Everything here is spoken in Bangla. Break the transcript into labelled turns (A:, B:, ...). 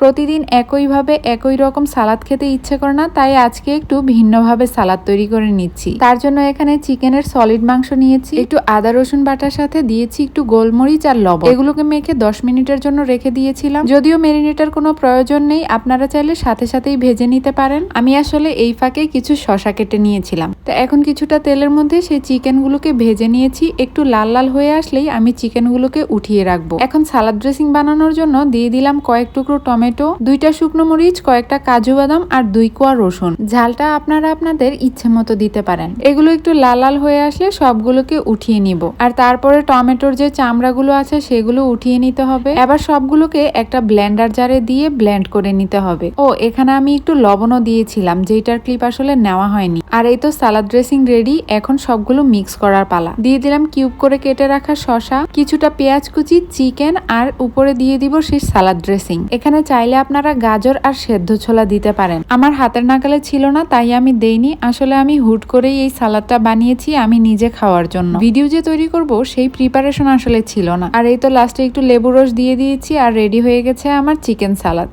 A: প্রতিদিন একইভাবে একই রকম সালাদ খেতে ইচ্ছে করে না, তাই আজকে একটু ভিন্নভাবে সালাদ তৈরি করে নিচ্ছি। তার জন্য এখানে চিকেনের সলিড মাংস নিয়েছি, একটু আদা রসুন বাটার সাথে দিয়েছি একটু গোলমরিচ আর লবণ। এগুলোকে মেখে দশ মিনিটের জন্য রেখে দিয়েছিলাম। যদিও মেরিনেটের কোনো প্রয়োজন নেই, আপনারা চাইলে সাথে সাথেই ভেজে নিতে পারেন। আমি আসলে এই ফাঁকে কিছু শশা কেটে নিয়েছিলাম। তো এখন কিছুটা তেলের মধ্যে সেই চিকেনগুলোকে ভেজে নিয়েছি। একটু লাল লাল হয়ে আসলেই আমি চিকেনগুলোকে উঠিয়ে রাখব। এখন সালাদ ড্রেসিং বানানোর জন্য দিয়ে দিলাম কয়েক টুকরো টমেটো দুইটা শুকনো মরিচ, কয়েকটা কাজু বাদাম আর দুই কোয়া রসুন। ঝালটা আপনারা আপনাদের ইচ্ছে মতো দিতে পারেন। এগুলো একটু লাল লাল হয়ে আসলে সবগুলোকে উঠিয়ে নিব। আর তারপরে টমেটোর যে চামড়াগুলো আছে সেগুলো উঠিয়ে নিতে হবে। এবার সবগুলোকে একটা ব্লেন্ডার জারে দিয়ে ব্লেন্ড করে নিতে হবে। ও, এখানে আমি একটু লবণও দিয়েছিলাম যেটার ক্লিপ আসলে নেওয়া হয়নি। আর এই তো সালাদ ড্রেসিং রেডি, এখন সবগুলো মিক্স করার পালা। দিয়ে দিলাম কিউব করে কেটে রাখা শশা কিছুটা পেঁয়াজ কুচি, চিকেন, আর উপরে দিয়ে দিব সেই সালাদ ড্রেসিং। এখানে চাইলে আপনারা গাজর আর সেদ্ধ ছোলা দিতে পারেন। আমার হাতের নাকালে ছিল না, তাই আমি দেইনি। আসলে আমি হুট করেই এই সালাদটা বানিয়েছি আমি নিজে খাওয়ার জন্য। ভিডিও যে তৈরি করব, সেই প্রিপারেশন আসলে ছিল না। আর এই তো লাস্টে একটু লেবু রস দিয়ে দিয়েছি আর রেডি হয়ে গেছে আমার চিকেন সালাদ